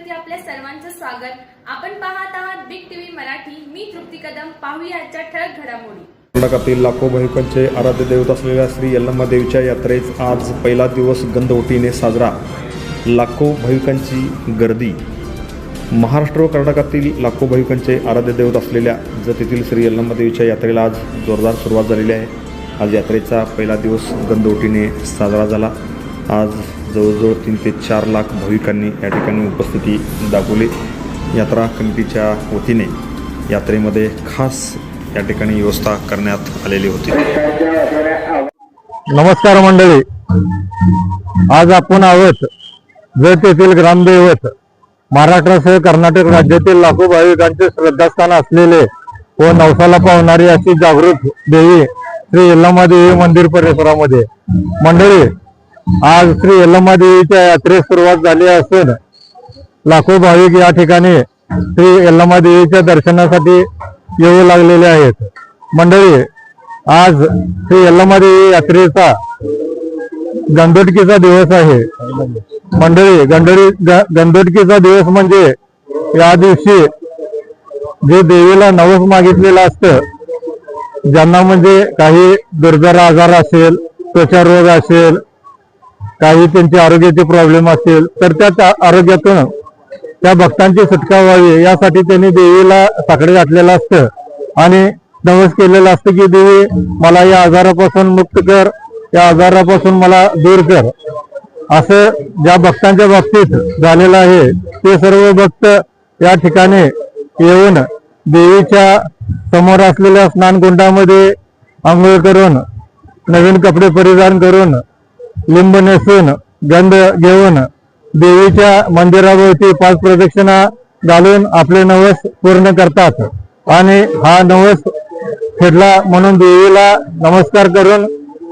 चॅनलवरती आपल्या सर्वांचं स्वागत. आपण पाहत आहात बिग टीव्ही मराठी. मी तृप्ती कदम. पाहूया आजच्या ठळक घडामोडी. कर्नाटकातील लाखो भाविकांचे आराध्य दैवत असलेल्या श्री यल्लम्मा देवीच्या यात्रेत आज पहिला दिवस गंधवटीने साजरा. लाखो भाविकांची गर्दी. महाराष्ट्र व कर्नाटकातील लाखो भाविकांचे आराध्य दैवत असलेल्या जत श्री यल्लम्मा देवीच्या यात्रेला आज जोरदार सुरुवात झालेली आहे. आज यात्रेचा पहिला दिवस गंधवटीने साजरा झाला. आज जवळजवळ तीन ते चार लाख भाविकांनी या ठिकाणी उपस्थिती दाखवली. यात्रा कमिटीच्या वतीने यात्रेमध्ये खास या ठिकाणी व्यवस्था करण्यात आलेली होती. नमस्कार मंडळी. आज आपण आहोत जत येथील ग्रामदैवत. महाराष्ट्रासह कर्नाटक राज्यातील लाखो भाविकांचे श्रद्धास्थान असलेले व नवसाला पावणारी अशी जागृत देवी श्री यल्लम्मा देवी मंदिर परिसरामध्ये. मंडळी आज श्री यल्लम्मा देवीच्या यात्रेस सुरुवात झाली असून लाखो भाविक या ठिकाणी श्री यल्लम्मा देवीच्या दर्शनासाठी येऊ लागलेले आहेत. मंडळी आज श्री यल्लम्मा देवी यात्रेचा गणदोटकीचा दिवस आहे. मंडळी गंडोळी गणदोटकीचा दिवस म्हणजे या दिवशी जे देवीला नवस मागितलेलं असतं ज्यांना म्हणजे काही दुर्धर आजार असेल त्वचा रोग असेल काही त्यांचे आरोग्याचे प्रॉब्लेम असतील तर त्या त्या आरोग्यातून त्या भक्तांची सुटका व्हावी यासाठी त्यांनी देवीला साकडे घातलेलं असतं. आणि नवस केलेलं असतं की देवी मला या आजारापासून मुक्त कर या आजारापासून मला दूर कर. असं ज्या भक्तांच्या बाबतीत झालेलं आहे ते सर्व भक्त या ठिकाणी येऊन देवीच्या समोर असलेल्या स्नानकुंडामध्ये आंघोळ करून नवीन कपडे परिधान करून लिंब नेसून गंध घेऊन देवीच्या मंदिराभोवती पाच प्रदक्षिणा घालून आपले नवस पूर्ण करतात. आणि हा नवस फिरला म्हणून देवीला नमस्कार करून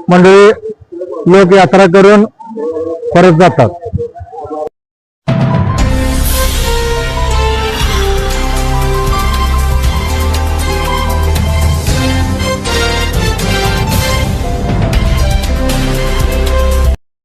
मंडळी लोक यात्रा करून परत जातात.